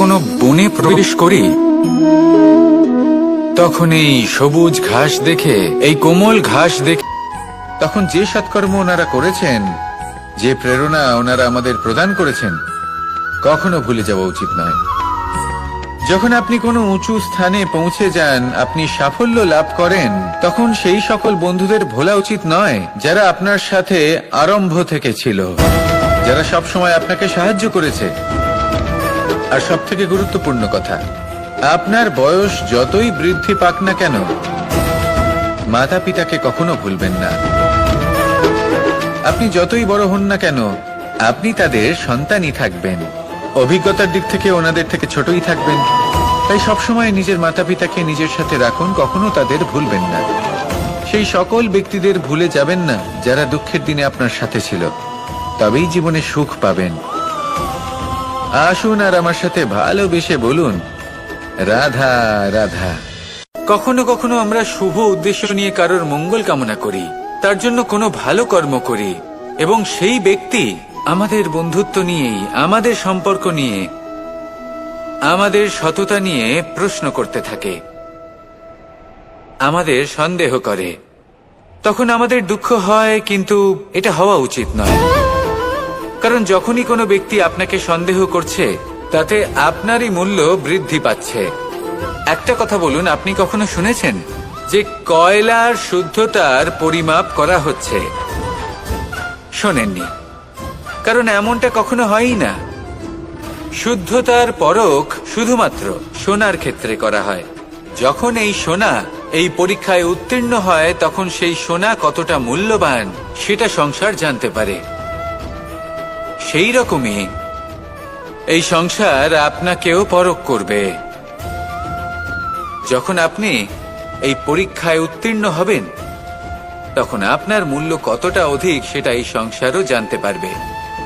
কোনো বনে প্রবেশ করি তখন এই সবুজ ঘাস দেখে, এই কোমল ঘাস দেখে, তখন যে সৎকর্ম ওনারা করেছেন, যে প্রেরণা ওনারা আমাদের প্রদান করেছেন, কখনো ভুলে যাওয়া উচিত নয়। যখন আপনি কোনো উঁচু স্থানে পৌঁছে যান, আপনি সাফল্য লাভ করেন, তখন সেই সকল বন্ধুদের ভোলা উচিত নয়, যারা আপনার সাথে আরম্ভ থেকে ছিল, যারা সব সময় আপনাকে সাহায্য করেছে। আর সব থেকে গুরুত্বপূর্ণ কথা, আপনার বয়স যতই বৃদ্ধি পাক না কেন মাতা পিতাকে কখনো ভুলবেন না। আপনি যতই বড় হন না কেন, আপনি তাদের সন্তানই থাকবেন। অভিজ্ঞতার দিক থেকে ওনাদের থেকে ছোটই থাকবেন। তাই সবসময় নিজের মাতা পিতাকে নিজের সাথে রাখুন, কখনো তাদের ভুলবেন না। সেই সকল ব্যক্তিদের ভুলে যাবেন না যারা দুঃখের দিনে আপনার সাথে ছিল। তবেই জীবনে সুখ পাবেন। আসুন আর আমার সাথে ভালোবেসে বলুন। রাধা রাধা। কখনো কখনো আমরা শুভ উদ্দেশ্য নিয়ে কারোর মঙ্গল কামনা করি, তার জন্য কোনো ভালো কর্ম করি, এবং সেই ব্যক্তি আমাদের বন্ধুত্ব নিয়েই, আমাদের সম্পর্ক নিয়ে, আমাদের সততা নিয়ে প্রশ্ন করতে থাকে, আমাদের সন্দেহ করে। তখন আমাদের দুঃখ হয়, কিন্তু এটা হওয়া উচিত নয়। কারণ যখনই কোনো ব্যক্তি আপনাকে সন্দেহ করছে, তাতে আপনারই মূল্য বৃদ্ধি পাচ্ছে। একটা কথা বলুন, আপনি কখনো শুনেছেন যে কয়লার শুদ্ধতার পরিমাপ করা হচ্ছে? শোনেননি। কারণ এমনটা কখনো হয়ই না। শুদ্ধতার পরখ শুধুমাত্র সোনার ক্ষেত্রে করা হয়। যখন এই সোনা এই পরীক্ষায় উত্তীর্ণ হয়, তখন সেই সোনা কতটা মূল্যবান, সেটা সংসার জানতে পারে। সেই রকমই। এই সংসার আপনাকেও পরখ করবে। যখন আপনি এই পরীক্ষায় উত্তীর্ণ হবেন, তখন আপনার মূল্য কতটা অধিক সেটা এই সংসারও জানতে পারবে।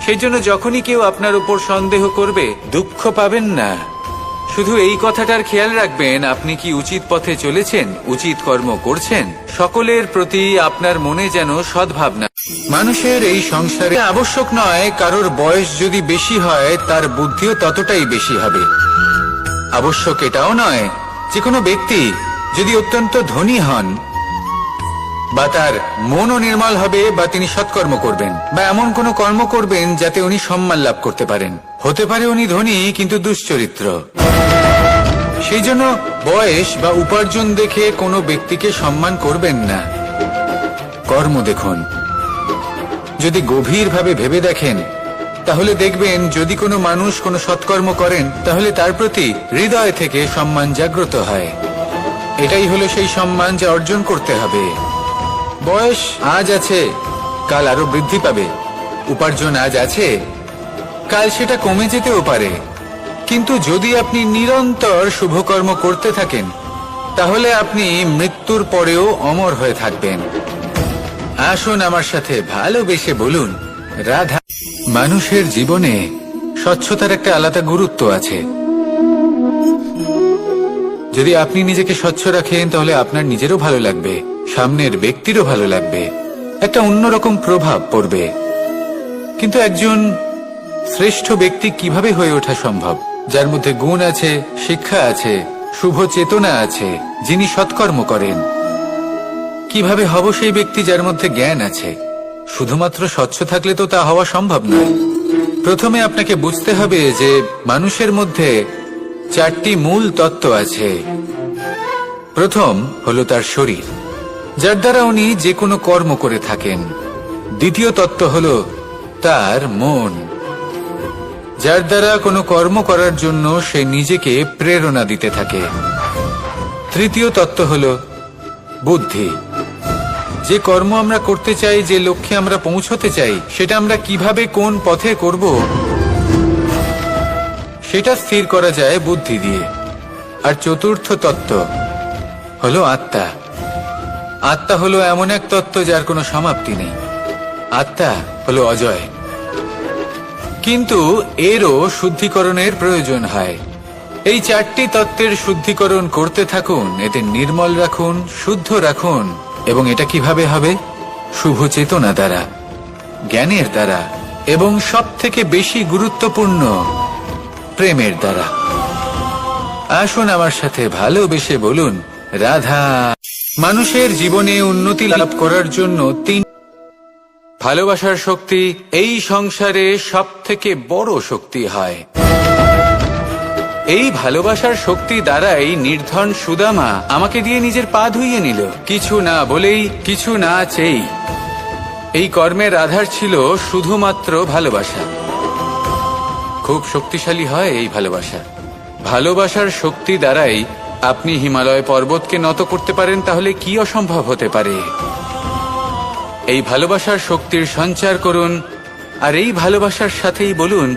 সেই জন্য যখনই কেউ আপনার উপর সন্দেহ করবে, দুঃখ পাবেন না। শুধু এই কথাটার খেয়াল রাখবেন, আপনি কি উচিত পথে চলেছেন, উচিত কর্ম করছেন? সকলের প্রতি আপনার মনে যেন সদ্ভাবনা মানুষের এই সংসারে আবশ্যক নয়, কারোর বয়স যদি বেশি হয়, তার বুদ্ধিও ততটাই বেশি হবে। আবশ্যক এটাও নয় যে কোনো ব্যক্তি যদি অত্যন্ত ধনী হন, বা তার মনও নির্মল হবে, বা তিনি সৎকর্ম করবেন, বা এমন কোনো কর্ম করবেন যাতে উনি সম্মান লাভ করতে পারেন। হতে পারে উনি ধনী, কিন্তু দুশ্চরিত্র। সেই জন্য বয়স বা উপার্জন দেখে কোনো ব্যক্তিকে সম্মান করবেন না। কর্ম দেখুন। যদি গভীরভাবে ভেবে দেখেন, তাহলে দেখবেন যদি কোনো মানুষ কোনো সৎকর্ম করেন, তাহলে তার প্রতি হৃদয় থেকে সম্মান জাগ্রত হয়। এটাই হলো সেই সম্মান যা অর্জন করতে হবে। বয়স আজ আছে, কাল আরও বৃদ্ধি পাবে। উপার্জন আজ আছে, কাল সেটা কমে যেতেও পারে। কিন্তু যদি আপনি নিরন্তর শুভকর্ম করতে থাকেন, তাহলে আপনি মৃত্যুর পরেও অমর হয়ে থাকবেন। আসুন আমার সাথে ভালোবেসে বলুন, রাধা। মানুষের জীবনে স্বচ্ছতার একটা আলাদা গুরুত্ব আছে। যদি আপনি নিজেকে স্বচ্ছ রাখেন, তাহলে আপনার নিজেরও ভালো লাগবে, সামনের ব্যক্তিরও ভালো লাগবে, একটা অন্যরকম প্রভাব পড়বে। কিন্তু একজন শ্রেষ্ঠ ব্যক্তি কীভাবে হয়ে ওঠা সম্ভব? যার মধ্যে গুণ আছে, শিক্ষা আছে, শুভ চেতনা আছে, যিনি সৎকর্ম করেন কীভাবে হব সেই ব্যক্তি যার মধ্যে জ্ঞান আছে? শুধুমাত্র স্বচ্ছ থাকলে তো তা হওয়া সম্ভব নয়। প্রথমে আপনাকে বুঝতে হবে যে মানুষের মধ্যে চারটি মূল তত্ত্ব আছে। প্রথম হলো তার শরীর, যার দ্বারা উনি যে কোনো কর্ম করে থাকেন। দ্বিতীয় তত্ত্ব হলো তার মন, যার দ্বারা কোনো কর্ম করার জন্য সে নিজেকে প্রেরণা দিতে থাকে। তৃতীয় তত্ত্ব হলো বুদ্ধি। যে কর্ম আমরা করতে চাই, যে লক্ষ্যে আমরা পৌঁছতে চাই, সেটা আমরা কীভাবে কোন পথে করব, সেটা স্থির করা যায় বুদ্ধি দিয়ে। আর চতুর্থ তত্ত্ব হলো আত্মা। আত্মা হলো এমন এক তত্ত্ব যার কোনো সমাপ্তি নেই। আত্মা হলো অজয়। কিন্তু এরও শুদ্ধিকরণের প্রয়োজন হয়। এই চারটি তত্ত্বের শুদ্ধিকরণ করতে থাকুন, এতে নির্মল রাখুন, শুদ্ধ রাখুন, এবং এটা কীভাবে হবে? শুভ চেতনা দ্বারা, জ্ঞানের দ্বারা, এবং সব থেকে বেশি গুরুত্বপূর্ণ, প্রেমের দ্বারা। আসুন আমার সাথে ভালোবেসে বলুন, রাধা। মানুষের জীবনে উন্নতি লাভ করার জন্য তিন ভালোবাসার শক্তি, এই সংসারে সব থেকে বড় শক্তি হয়। এই ভালোবাসার শক্তি দ্বারাই নির্ধন সুদামা আমাকে দিয়ে নিজের পা ধুইয়ে নিল। কিছু না বলেই, কিছু না চেয়েই। এই কর্মের আধার ছিল শুধুমাত্র ভালোবাসা। খুব শক্তিশালী হয় এই ভালোবাসা। ভালোবাসার শক্তি দ্বারাই আপনি হিমালয় পর্বতকে নত করতে পারেন, তাহলে কি অসম্ভব হতে পারে? এই ভালোবাসার শক্তির সঞ্চার করুন, আর এই ভালোবাসার সাথেই বলুন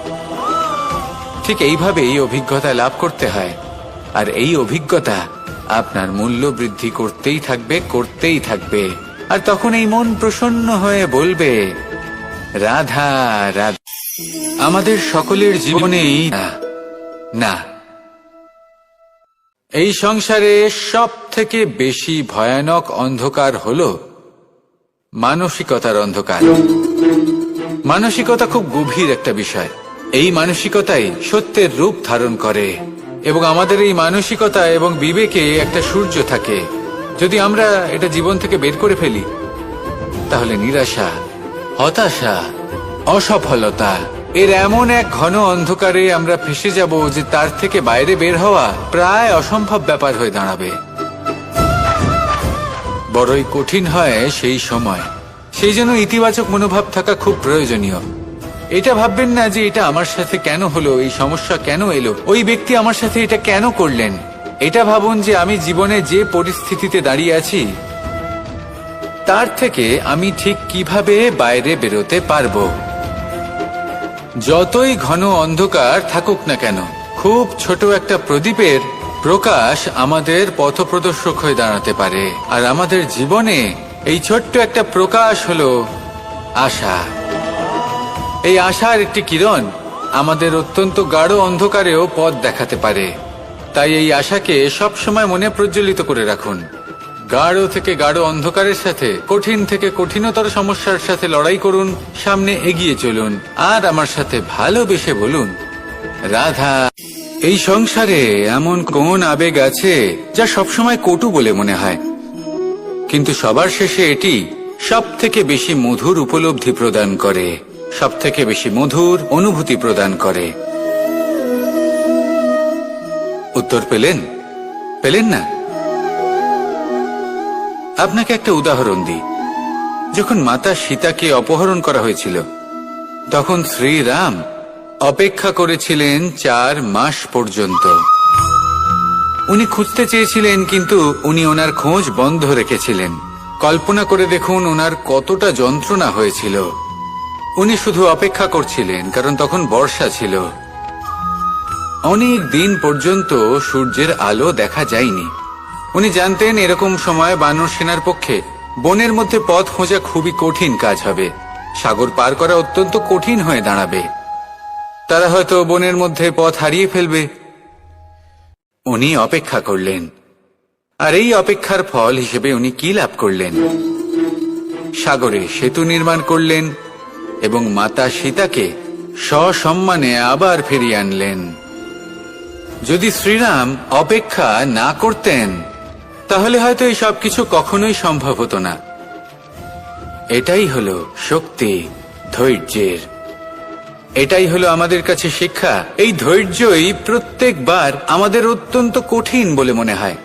ঠিক এইভাবেই অভিজ্ঞতা লাভ করতে হয়। আর এই অভিজ্ঞতা আপনার মূল্য বৃদ্ধি করতেই থাকবে করতেই থাকবে। আর তখন এই মন প্রসন্ন হয়ে বলবে, রাধা রাধা। আমাদের সকলের জীবনেই না এই সংসারে সব থেকে বেশি ভয়ানক অন্ধকার হল মানসিকতার অন্ধকার। মানসিকতা খুব গভীর একটা বিষয়। এই মানসিকতাই সত্যের রূপ ধারণ করে এবং আমাদের এই মানসিকতা এবং বিবেকে একটা সূর্য থাকে। যদি আমরা এটা জীবন থেকে বের করে ফেলি, তাহলে নিরাশা, হতাশা, অসফলতা, এর এমন এক ঘন অন্ধকারে আমরা ফেসে যাব যে তার থেকে বাইরে বের হওয়া প্রায় অসম্ভব ব্যাপার হয়ে দাঁড়াবে। বড়ই কঠিন হয় সেই সময়। সেই জন্য ইতিবাচক মনোভাব থাকা খুব প্রয়োজনীয়। এটা ভাববেন না যে এটা আমার সাথে কেন হলো, এই সমস্যা কেন এলো? ওই ব্যক্তি আমার সাথে এটা কেন করলেন? এটা ভাবুন যে আমি জীবনে যে পরিস্থিতিতে দাঁড়িয়ে আছি, তার থেকে আমি ঠিক কীভাবে বাইরে বেরোতে পারব? যতই ঘন অন্ধকার থাকুক না কেন, খুব ছোট একটা প্রদীপের প্রকাশ আমাদের পথপ্রদর্শক হয়ে দাঁড়াতে পারে। আর আমাদের জীবনে এই ছোট্ট একটা প্রকাশ হলো আশা। এই আশার একটি কিরণ আমাদের অত্যন্ত গাঢ় অন্ধকারেও পথ দেখাতে পারে। তাই এই আশাকে সবসময় মনে প্রজ্বলিত করে রাখুন। গাঢ় থেকে গাঢ় অন্ধকারের সাথে, কঠিন থেকে কঠিনতর সমস্যার সাথে লড়াই করুন, সামনে এগিয়ে চলুন, আর আমার সাথে ভালোবেসে বলুন, রাধা, এই সংসারে এমন কোন আবেগ আছে যা সবসময় কটু বলে মনে হয়? কিন্তু সবার শেষে এটি সব থেকে বেশি মধুর উপলব্ধি প্রদান করে। সব থেকে বেশি মধুর অনুভূতি প্রদান করে। উত্তর পেলেন? পেলেন না? আপনাকে একটা উদাহরণ দিই। যখন মাতা সীতাকে অপহরণ করা হয়েছিল, তখন শ্রীরাম অপেক্ষা করেছিলেন চার মাস পর্যন্ত। উনি খুঁজতে চেয়েছিলেন, কিন্তু উনি ওনার খোঁজ বন্ধ রেখেছিলেন। কল্পনা করে দেখুন, ওনার কতটা যন্ত্রণা হয়েছিল। উনি শুধু অপেক্ষা করছিলেন, কারণ তখন বর্ষা ছিল। অনেক দিন পর্যন্ত সূর্যের আলো দেখা যায়নি। উনি জানতেন এরকম সময় বানর সেনার পক্ষে বনের মধ্যে পথ খোঁজা খুবই কঠিন কাজ হবে। সাগর পার করা অত্যন্ত কঠিন হয়ে দাঁড়াবে। তারা হয়তো বনের মধ্যে পথ হারিয়ে ফেলবে। উনি অপেক্ষা করলেন। আর এই অপেক্ষার ফল হিসেবে উনি কি লাভ করলেন? সাগরে সেতু নির্মাণ করলেন এবং মাতা সীতাকে সসম্মানে আবার ফিরিয়ে আনলেন। যদি শ্রীরাম অপেক্ষা না করতেন, তাহলে হয়তো এই সবকিছু কখনোই সম্ভব হতো না। এটাই হলো শক্তি ধৈর্যের। এটাই হলো আমাদের কাছে শিক্ষা। এই ধৈর্যই প্রত্যেকবার আমাদের অত্যন্ত কঠিন বলে মনে হয়।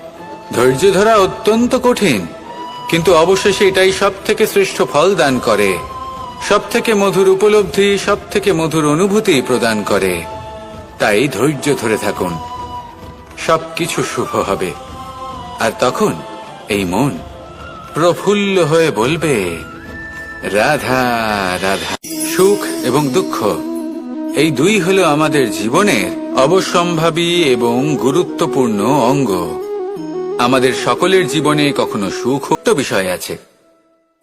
ধৈর্য ধরা অত্যন্ত কঠিন, কিন্তু অবশেষে এটাই সব থেকে শ্রেষ্ঠ ফল দান করে। সব থেকে মধুর উপলব্ধি সব থেকে মধুর অনুভূতি প্রদান করে। তাই ধৈর্য ধরে থাকুন। সবকিছু শুভ হবে। আর তখন এই মন প্রফুল্ল হয়ে বলবে, রাধা রাধা। সুখ এবং দুঃখ, এই দুই হলো আমাদের জীবনের অবসম্ভাবী এবং গুরুত্বপূর্ণ অঙ্গ। আমাদের সকলের জীবনে কখনো সুখ বিষয় আছে।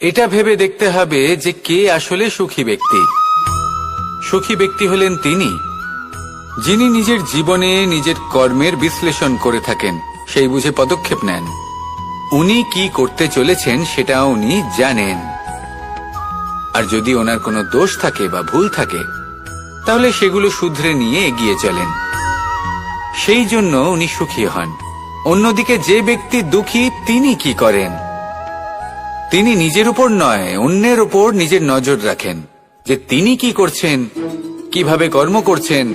এটা ভেবে দেখতে হবে যে কে আসলে সুখী ব্যক্তি। সুখী ব্যক্তি হলেন তিনি, যিনি নিজের জীবনে নিজের কর্মের বিশ্লেষণ করে থাকেন, সেই বুঝে পদক্ষেপ নেন। উনি কি করতে চলেছেন সেটা উনি জানেন। আর যদি ওনার কোনো দোষ থাকে বা ভুল থাকে, তাহলে সেগুলো শুধরে নিয়ে এগিয়ে চলেন। সেই জন্য উনি সুখী হন। অন্যদিকে যে ব্যক্তি দুঃখী, তিনি কি করেন? তিনি নিজের উপর নয়, অন্যের উপর নিজের নজর রাখেন। যে তিনি কি করছেন, কীভাবে কর্ম করছেন,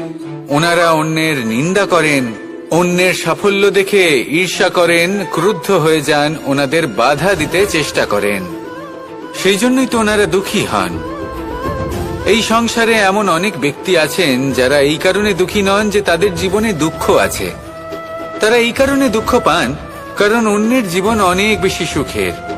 ওনারা অন্যের নিন্দা করেন, অন্যের সাফল্য দেখে ঈর্ষা করেন, ক্রুদ্ধ হয়ে যান, ওনাদের বাধা দিতে চেষ্টা করেন। সেই জন্যই তো ওনারা দুঃখী হন। এই সংসারে এমন অনেক ব্যক্তি আছেন যারা এই কারণে দুঃখী নন যে তাদের জীবনে দুঃখ আছে। তারা এই কারণে দুঃখ পান, কারণ অন্যের জীবন অনেক বেশি সুখের।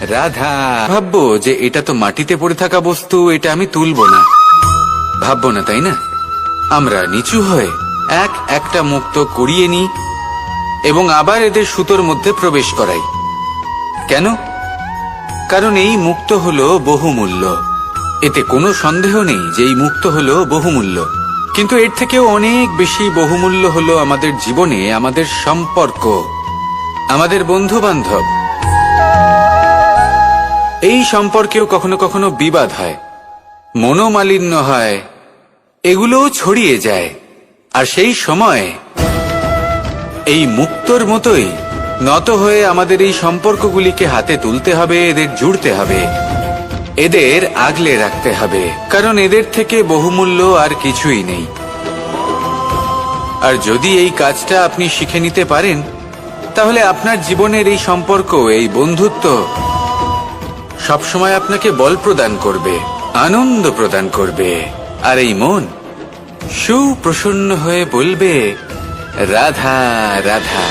রাধা, ভাববো যে এটা তো মাটিতে পড়ে থাকা বস্তু, এটা আমি তুলবো না। ভাববো না, তাই না? আমরা নিচু হয়ে এক একটা মুক্ত করিয়ে নিই এবং আবার এদের সুতোর মধ্যে প্রবেশ করাই। কেন? কারণ এই মুক্ত হলো বহুমূল্য। এতে কোনো সন্দেহ নেই যে এই মুক্ত হলো বহুমূল্য। কিন্তু এর থেকেও অনেক বেশি বহুমূল্য হলো আমাদের জীবনে, আমাদের সম্পর্ক, আমাদের বন্ধু বান্ধব এই সম্পর্কেও কখনো কখনো বিবাদ হয়। মনোমালিন্য হয়। এগুলোও ছড়িয়ে যায়। আর সেই সময় এই মুক্তর মতোই নত হয়ে আমাদের এই সম্পর্কগুলিকে হাতে তুলতে হবে, এদের জুড়তে হবে। এদের আগলে রাখতে হবে। কারণ এদের থেকে বহুমূল্য আর কিছুই নেই। আর যদি এই কাজটা আপনি শিখে নিতে পারেন, তাহলে আপনার জীবনের এই সম্পর্ক, এই বন্ধুত্ব সবসময় আপনাকে বল প্রদান করবে, আনন্দ প্রদান করবে, আর এই মন সুপ্রসন্ন হয়ে বলবে, রাধা রাধা।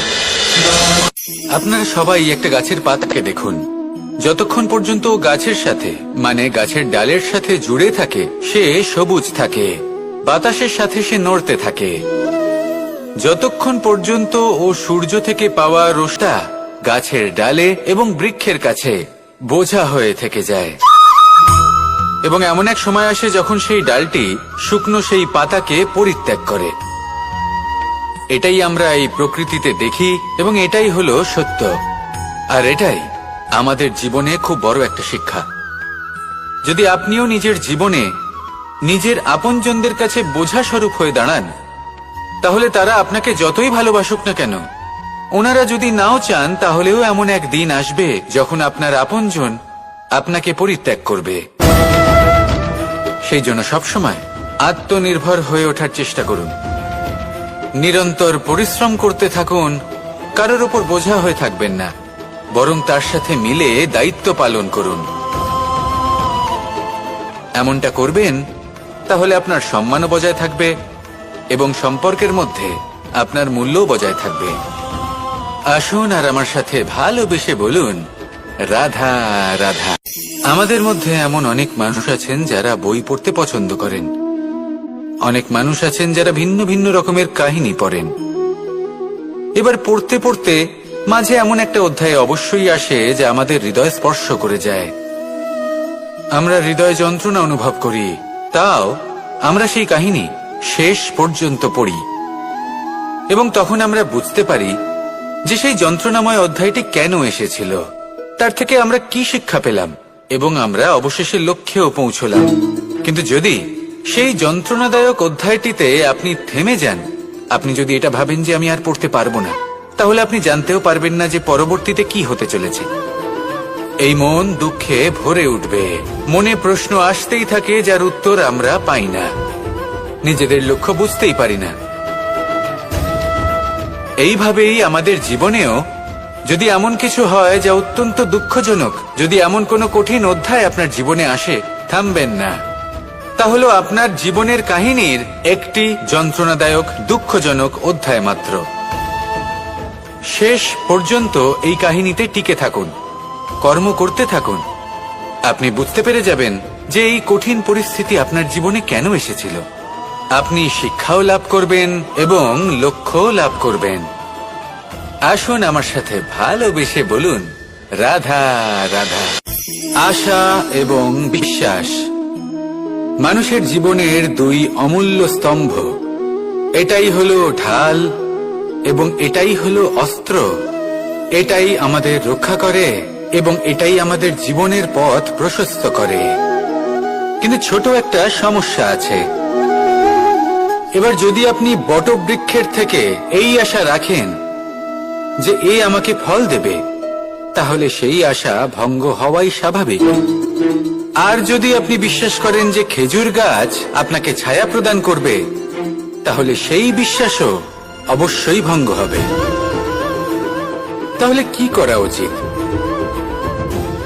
আপনারা সবাই একটা গাছের পাতাকে দেখুন। যতক্ষণ পর্যন্ত গাছের সাথে মানে গাছের ডালের সাথে জুড়ে থাকে, সে সবুজ থাকে, বাতাসের সাথে সে নড়তে থাকে। যতক্ষণ পর্যন্ত ও সূর্য থেকে পাওয়া রোশটা গাছের ডালে এবং বৃক্ষের কাছে বোঝা হয়ে থেকে যায়। এবং এমন এক সময় আসে যখন সেই ডালটি শুকনো সেই পাতাকে পরিত্যাগ করে। এটাই আমরা এই প্রকৃতিতে দেখি এবং এটাই হলো সত্য। আর এটাই আমাদের জীবনে খুব বড় একটা শিক্ষা। যদি আপনিও নিজের জীবনে নিজের আপনজনদের কাছে বোঝা স্বরূপ হয়ে দাঁড়ান, তাহলে তারা আপনাকে যতই ভালোবাসুক না কেন ওনারা যদি নাও চান, তাহলেও এমন এক দিন আসবে যখন আপনার আপনজন আপনাকে পরিত্যাগ করবে। সেই জন্য সবসময় আত্মনির্ভর হয়ে ওঠার চেষ্টা করুন। নিরন্তর পরিশ্রম করতে থাকুন, কারোর ওপর বোঝা হয়ে থাকবেন না, বরং তার সাথে মিলে দায়িত্ব পালন করুন। এমনটা করবেন, তাহলে আপনার সম্মানও বজায় থাকবে এবং সম্পর্কের মধ্যে আপনার মূল্যও বজায় থাকবে। আসুন আর আমার সাথে ভালোবেসে বলুন, রাধা রাধা। আমাদের মধ্যে এমন অনেক মানুষ আছেন যারা বই পড়তে পছন্দ করেন। অনেক মানুষ আছেন যারা ভিন্ন ভিন্ন রকমের কাহিনী পড়েন। এবার পড়তে পড়তে মাঝে এমন একটা অধ্যায় অবশ্যই আসে যা আমাদের হৃদয় স্পর্শ করে যায়। আমরা হৃদয় যন্ত্রণা অনুভব করি, তাও আমরা সেই কাহিনী শেষ পর্যন্ত পড়ি। এবং তখন আমরা বুঝতে পারি যে সেই যন্ত্রণাময় অধ্যায়টি কেন এসেছিল, তার থেকে আমরা কি শিক্ষা পেলাম, এবং আমরা অবশেষে লক্ষ্যেও পৌঁছলাম। কিন্তু যদি সেই যন্ত্রণাদায়ক অধ্যায়টিতে আপনি থেমে যান, আপনি যদি এটা ভাবেন যে আমি আর পড়তে পারব না, তাহলে আপনি জানতেও পারবেন না যে পরবর্তীতে কি হতে চলেছে। এই মন দুঃখে ভরে উঠবে। মনে প্রশ্ন আসতেই থাকে, যার উত্তর আমরা পাই না। নিজেদের লক্ষ্য বুঝতেই পারি না। এইভাবেই আমাদের জীবনেও যদি এমন কিছু হয় যা অত্যন্ত দুঃখজনক, যদি এমন কোনো কঠিন অধ্যায় আপনার জীবনে আসে, থামবেন না। তাহলে আপনার জীবনের কাহিনীর একটি যন্ত্রণাদায়ক, দুঃখজনক অধ্যায় মাত্র। শেষ পর্যন্ত এই কাহিনীতে টিকে থাকুন, কর্ম করতে থাকুন। আপনি বুঝতে পেরে যাবেন যে এই কঠিন পরিস্থিতি আপনার জীবনে কেন এসেছিল। আপনি শিক্ষাও লাভ করবেন এবং লক্ষ্যও লাভ করবেন। আসুন আমার সাথে ভালোবেসে বলুন, রাধা রাধা। আশা এবং বিশ্বাস। মানুষের জীবনের দুই অমূল্য স্তম্ভ। এটাই হলো ঢাল এবং এটাই হলো অস্ত্র। এটাই আমাদের রক্ষা করে এবং এটাই আমাদের জীবনের পথ প্রশস্ত করে। কিন্তু ছোট একটা সমস্যা আছে। এবার যদি আপনি বটবৃক্ষের থেকে এই আশা রাখেন যে এ আমাকে ফল দেবে, তাহলে সেই আশা ভঙ্গ হওয়াই স্বাভাবিক। আর যদি আপনি বিশ্বাস করেন যে খেজুর গাছ আপনাকে ছায়া প্রদান করবে, তাহলে সেই বিশ্বাসও অবশ্যই ভঙ্গ হবে। তাহলে কি করা উচিত?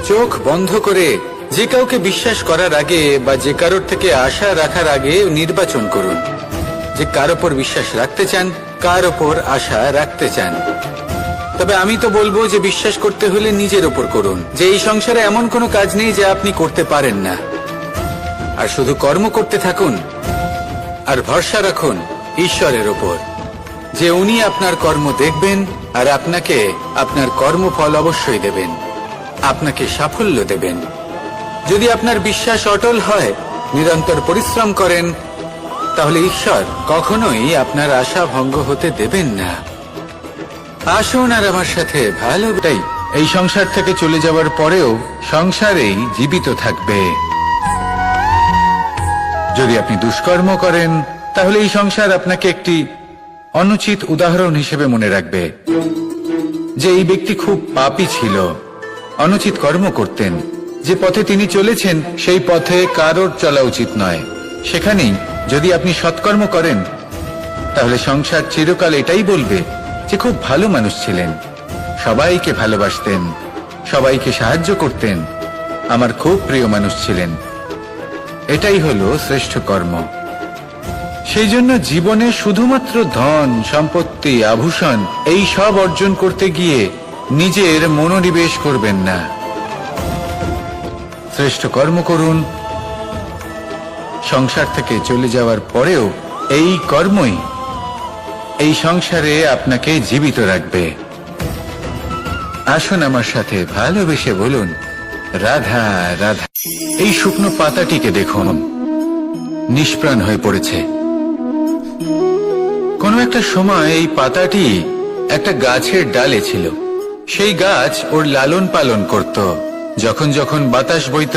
চোখ বন্ধ করে যে কাউকে বিশ্বাস করার আগে বা যে কারোর থেকে আশা রাখার আগে নির্বাচন করুন। যে কার ওপর বিশ্বাস রাখতে চান, কার ওপর আশা রাখতে চান। তবে আমি তো বলব যে বিশ্বাস করতে হলে নিজের ওপর করুন। যে এই সংসারে এমন কোনো কাজ নেই যা আপনি করতে পারেন না। আর শুধু কর্ম করতে থাকুন, আর ভরসা রাখুন ঈশ্বরের ওপর। যে উনি আপনার কর্ম দেখবেন, আর আপনাকে আপনার কর্মফল অবশ্যই দেবেন। আপনাকে সাফল্য দেবেন। যদি আপনার বিশ্বাস অটল হয়, নিরন্তর পরিশ্রম করেন তাহলে ঈশ্বর, কখনোই আপনার আশা ভঙ্গ হতে দেবেন না। আসুন আর আমার সাথে ভালোটাই এই সংসার থেকে চলে যাওয়ার পরেও সংসারেই জীবিত থাকবে। যদি আপনি দুষ্কর্ম করেন, তাহলে এই সংসার আপনাকে একটি অনুচিত উদাহরণ হিসেবে মনে রাখবে। যে এই ব্যক্তি খুব পাপী ছিল, অনুচিত কর্ম করতেন। যে পথে তিনি চলেছেন, সেই পথে কারোর চলা উচিত নয়। সেখানেই যদি আপনি সৎকর্ম করেন, তাহলে সংসার চিরকাল এটাই বলবে যে খুব ভালো মানুষ ছিলেন। সবাইকে ভালোবাসতেন, সবাইকে সাহায্য করতেন, আমার খুব প্রিয় মানুষ ছিলেন। এটাই হলো শ্রেষ্ঠ কর্ম। সেই জন্য জীবনে শুধুমাত্র ধন, সম্পত্তি, আভূষণ, এই সব অর্জন করতে গিয়ে নিজের মনোনিবেশ করবেন না। শ্রেষ্ঠ কর্ম করুন সংসার থেকে চলে যাওয়ার পরেও এই কর্মই এই সংসারে আপনাকে জীবিত রাখবে। আসুন আমার সাথে ভালোবেসে বলুন, রাধা রাধা। এই শুকনো পাতাটিকে দেখুন, নিষ্প্রাণ হয়ে পড়েছে। কোনো একটা সময় এই পাতাটি একটা গাছের ডালে ছিল। সেই গাছ ওর লালন পালন করত। যখন যখন বাতাস বইত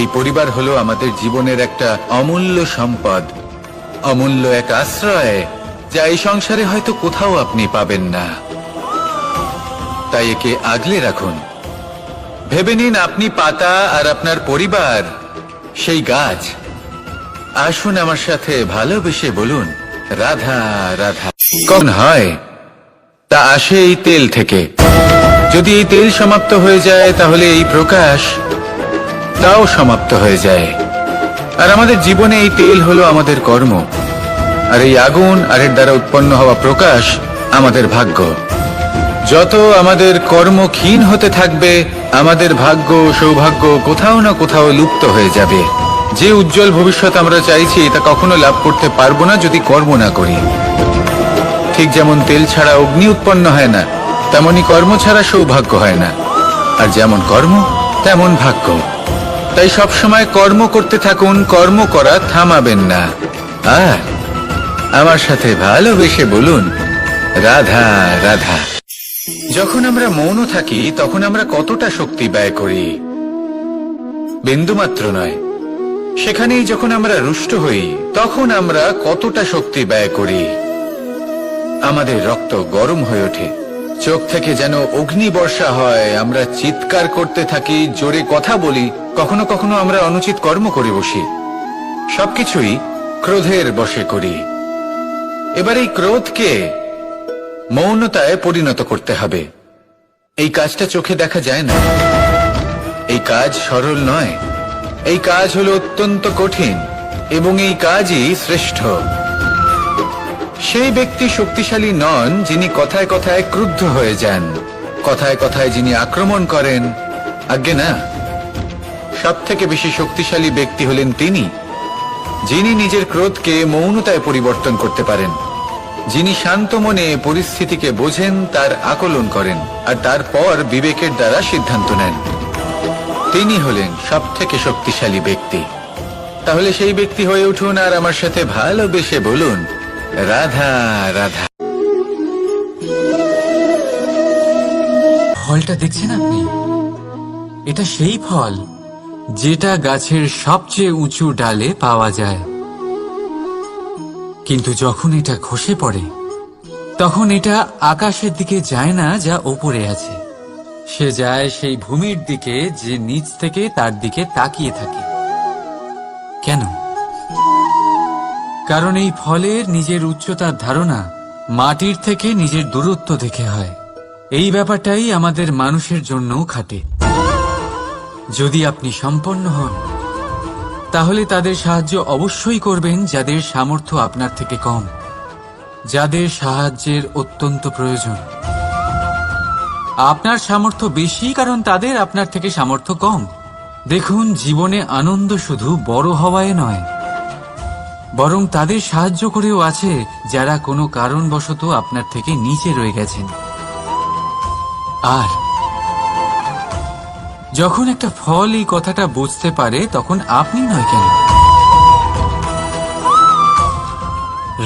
এই পরিবার হলো আমাদের জীবনের একটা অমূল্য সম্পদ, অমূল্য এক আশ্রয়, যা এই সংসারে হয়তো কোথাও আপনি পাবেন না। তাই একে আগলে রাখুন। ভেবে নিন আপনি পাতা আর আপনার পরিবার, সেই গাছ। আসুন আমার সাথে ভালোবেসে বলুন, রাধা রাধা। কখন হয়? তা আসে এই তেল থেকে। যদি এই তেল সমাপ্ত হয়ে যায়, তাহলে এই প্রকাশ তাও সমাপ্ত হয়ে যায়। আর আমাদের জীবনে এই তেল হলো আমাদের কর্ম। আর এই আগুন আর এর দ্বারা উৎপন্ন হওয়া প্রকাশ আমাদের ভাগ্য। যত আমাদের কর্ম ক্ষীণ হতে থাকবে, আমাদের ভাগ্য সৌভাগ্য কোথাও না কোথাও লুপ্ত হয়ে যাবে। যে উজ্জ্বল ভবিষ্যৎ আমরা চাইছি, তা কখনো লাভ করতে পারব না যদি কর্ম না করি। ঠিক যেমন তেল ছাড়া অগ্নি উৎপন্ন হয় না, তেমনি কর্ম ছাড়া সৌভাগ্য হয় না। আর যেমন কর্ম, তেমন ভাগ্য। তাই সব সময় কর্ম করতে থাকুন, কর্ম করা থামাবেন না। আর আমার সাথে ভালোবেসে বলুন, রাধা রাধা। যখন আমরা মৌন থাকি, তখন আমরা কতটা শক্তি ব্যয় করি? বিন্দুমাত্র নয়। সেখানেই যখন আমরা রুষ্ট হই, তখন আমরা কতটা শক্তি ব্যয় করি? আমাদের রক্ত গরম হয়ে ওঠে। চোখ থেকে যেন অগ্নি বর্ষা হয়। আমরা চিৎকার করতে থাকি, জোরে কথা বলি, কখনো কখনো আমরা অনুচিত কর্ম করে বসি। সবকিছুই ক্রোধের বশে করি। এবার এই ক্রোধকে মৌনতায় পরিণত করতে হবে। এই কাজটা চোখে দেখা যায় না। এই কাজ সরল নয়। এই কাজ হলো অত্যন্ত কঠিন এবং এই কাজই শ্রেষ্ঠ। সেই ব্যক্তি শক্তিশালী নন যিনি কথায় কথায় ক্রুদ্ধ হয়ে যান। কথায় কথায় যিনি আক্রমণ করেন, আজ্ঞে না। সব থেকে বেশি শক্তিশালী ব্যক্তি হলেন তিনি, যিনি নিজের ক্রোধকে মৌনতায় পরিবর্তন করতে পারেন। যিনি শান্ত মনে পরিস্থিতিকে বোঝেন, তার আকলন করেন, আর তারপর বিবেকের দ্বারা সিদ্ধান্ত নেন। তিনি হলেন সব থেকে শক্তিশালী ব্যক্তি। তাহলে সেই ব্যক্তি হয়ে উঠুন আর আমার সাথে ভালোবেসে বলুন রাধা রাধা। ফলটা দেখছেন আপনি? এটা সেই ফল যেটা গাছের সবচেয়ে উঁচু ডালে পাওয়া যায়। কিন্তু যখন এটা খসে পড়ে, তখন এটা আকাশের দিকে যায় না, যা ওপরে আছে। সে যায় সেই ভূমির দিকে, যে নিচ থেকে তার দিকে তাকিয়ে থাকে। কেন? কারণ এই ফলের নিজের উচ্চতার ধারণা মাটির থেকে নিজের দূরত্ব দেখে হয়। এই ব্যাপারটাই আমাদের মানুষের জন্যও খাটে। যদি আপনি সম্পন্ন হন, তাহলে তাদের সাহায্য অবশ্যই করবেন যাদের সামর্থ্য আপনার থেকে কম, যাদের সাহায্যের অত্যন্ত প্রয়োজন। আপনার সামর্থ্য বেশি কারণ তাদের আপনার থেকে সামর্থ্য কম। দেখুন, জীবনে আনন্দ শুধু বড় হওয়ায় নয় বরং তাদের সাহায্য করেও আছে যারা কোনো কারণবশত আপনার থেকে নিচে রয়ে গেছেন। আর যখন একটা ফল এই কথাটা বুঝতে পারে, তখন আপনি নয় কেন?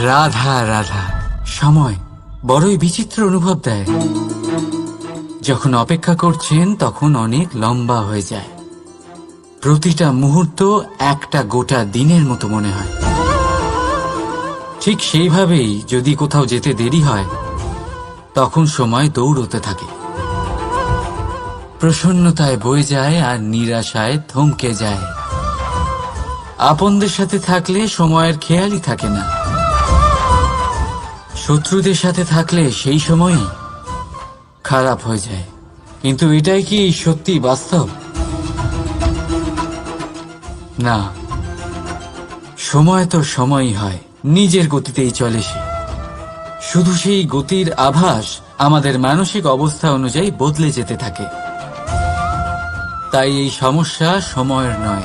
রাধা রাধা, সময় বড়ই বিচিত্র অনুভব দেয়। যখন অপেক্ষা করছেন, তখন অনেক লম্বা হয়ে যায়। প্রতিটা মুহূর্ত একটা গোটা দিনের মতো মনে হয়। ঠিক সেইভাবেই যদি কোথাও যেতে দেরি হয়, তখন সময় দৌড়তে থাকে। প্রসন্নতায় বয়ে যায় আর নিরাশায় থমকে যায়। আপনদের সাথে থাকলে সময়ের খেয়ালই থাকে না। শত্রুদের সাথে থাকলে সেই সময় খারাপ হয়ে যায়। কিন্তু এটাই কি সত্যি বাস্তব? না। সময় তো সময়ই হয়। নিজের গতিতেই চলে সে। শুধু সেই গতির আভাস আমাদের মানসিক অবস্থা অনুযায়ী বদলে যেতে থাকে। তাই এই সমস্যা সময়ের নয়,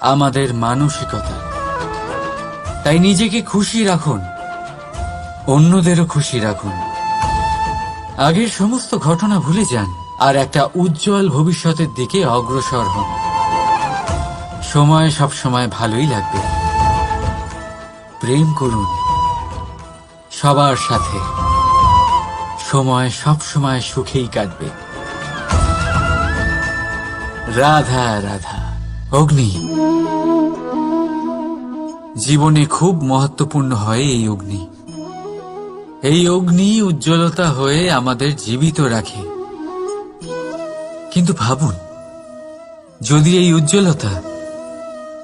আমাদের মানসিকতা। তাই নিজেকে খুশি রাখুন, অন্যদেরও খুশি রাখুন। আগের সমস্ত ঘটনা ভুলে যান আর একটা উজ্জ্বল ভবিষ্যতের দিকে অগ্রসর হন। সময় সব সময় ভালোই লাগবে। প্রেম করুন। সবার সাথে। সময় সব সময় সুখেই কাটবে। রাধা রাধা। অগ্নি। জীবনে খুব মহত্বপূর্ণ হয় এই অগ্নি। এই অগ্নি উজ্জ্বলতা হয়ে আমাদের জীবিত রাখে। কিন্তু ভাবুন, যদি এই উজ্জ্বলতা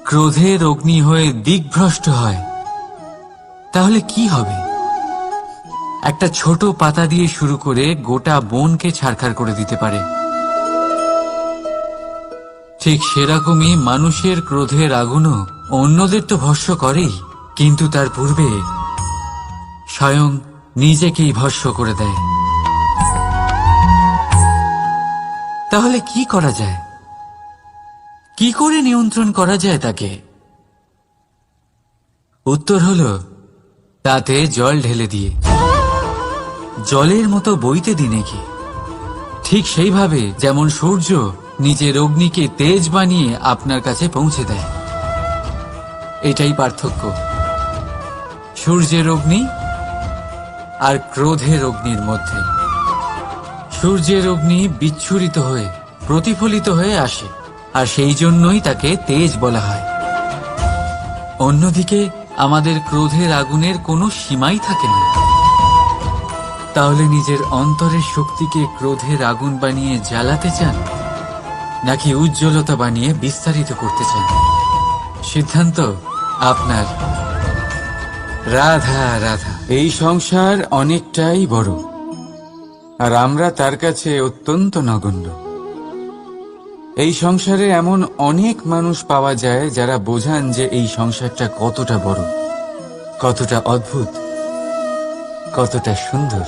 ক্রোধের অগ্নি হয়ে দিকভ্রষ্ট হয় তাহলে কি হবে? একটা ছোট পাতা দিয়ে শুরু করে গোটা বনকে ছাড়খাড় করে দিতে পারে। ঠিক সেরকমই মানুষের ক্রোধের আগুনও অন্যদের তো ভস্য করেই, কিন্তু তার পূর্বে স্বয়ং নিজেকেই ভস্য করে দেয়। তাহলে কি করা যায়? কি করে নিয়ন্ত্রণ করা যায় তাকে? উত্তর হলো তাতে জল ঢেলে দিয়ে। জলের মতো বইতে দিনে কি ঠিক সেইভাবে যেমন সূর্য নিজের অগ্নিকে তেজ বানিয়ে আপনার কাছে পৌঁছে দেয়। এটাই পার্থক্য। সূর্যের অগ্নি আর ক্রোধের অগ্নির মধ্যে। সূর্যের অগ্নি বিচ্ছুরিত হয়ে, প্রতিফলিত হয়ে আসে, আর সেই জন্যই তাকে তেজ বলা হয়। অন্যদিকে আমাদের ক্রোধের আগুনের কোনো সীমাই থাকে না। তাহলে নিজের অন্তরের শক্তিকে ক্রোধের আগুন বানিয়ে জ্বালাতে চান, নাকি উজ্জ্বলতা বানিয়ে বিস্তারিত করতে চান? সিদ্ধান্ত আপনার। রাধা রাধা। এই সংসার অনেকটাই বড়, আর আমরা তার কাছে অত্যন্ত নগণ্য। এই সংসারে এমন অনেক মানুষ পাওয়া যায় যারা বোঝান যে এই সংসারটা কতটা বড়, কতটা অদ্ভুত, কতটা সুন্দর।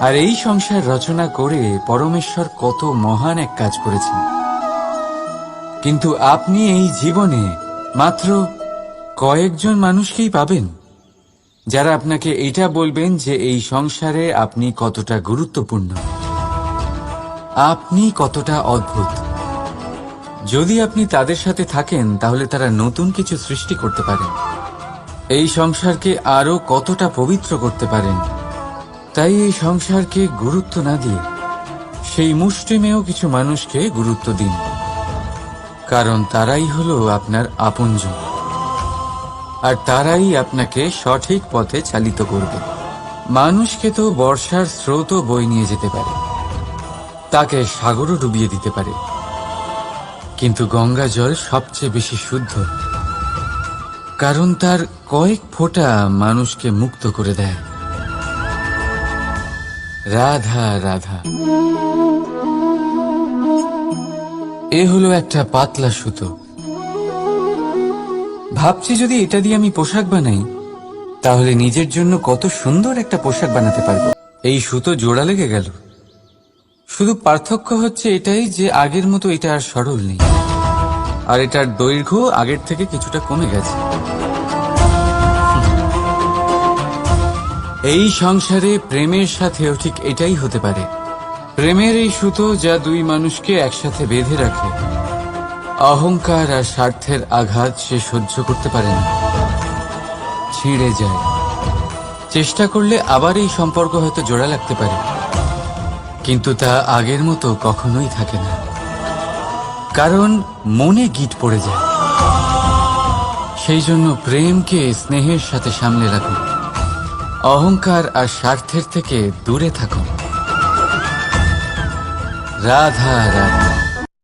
আর এই সংসার রচনা করে পরমেশ্বর কত মহান এক কাজ করেছেন। কিন্তু আপনি এই জীবনে মাত্র কয়েকজন মানুষকেই পাবেন, যারা আপনাকে এটা বলবেন যে এই সংসারে আপনি কতটা গুরুত্বপূর্ণ। আপনি কতটা অদ্ভুত। যদি আপনি তাদের সাথে থাকেন, তাহলে তারা নতুন কিছু সৃষ্টি করতে পারেন। এই সংসারকে আরও কতটা পবিত্র করতে পারেন। তাই এই সংসারকে গুরুত্ব না দিয়ে, সেই মুষ্টিমেয় কিছু মানুষকে গুরুত্ব দিন। কারণ তারাই হলো আপনার আপনজন। আর তারাই আপনাকে সঠিক পথে চালিত করবে। মানুষকে তো বর্ষার স্রোতও বই নিয়ে যেতে পারে। তাকে সাগরও ডুবিয়ে দিতে পারে। কিন্তু গঙ্গা জল সবচেয়ে বেশি শুদ্ধ। কারণ তার কয়েক ফোঁটা মানুষকে মুক্ত করে দেয়। রাধা রাধা। এ হলো একটা পাতলা সুতো। ভাবছি যদি এটা দিয়ে আমি পোশাক বানাই, তাহলে নিজের জন্য কত সুন্দর একটা পোশাক বানাতে পারব। এই সুতো জোড়া লেগে গেল। শুধু পার্থক্য হচ্ছে এটাই যে আগের মতো এটা আর সরল নেই। আর এটার দৈর্ঘ্য আগের থেকে কিছুটা কমে গেছে। এই সংসারে প্রেমের সাথেও ঠিক এটাই হতে পারে। প্রেমের এই সুতো যা দুই মানুষকে একসাথে বেঁধে রাখে, অহংকার আর স্বার্থের আঘাত সে সহ্য করতে পারে না। ছিঁড়ে যায়। চেষ্টা করলে আবার এই সম্পর্ক হয়তো জোড়া লাগতে পারে। কিন্তু তা আগের মতো কখনোই থাকে না। কারণ মনে গিট পড়ে যায়। সেই জন্য প্রেমকে স্নেহের সাথে সামনে রাখুন। অহংকার আর স্বার্থের থেকে দূরে থাকুন। রাধা রাধা।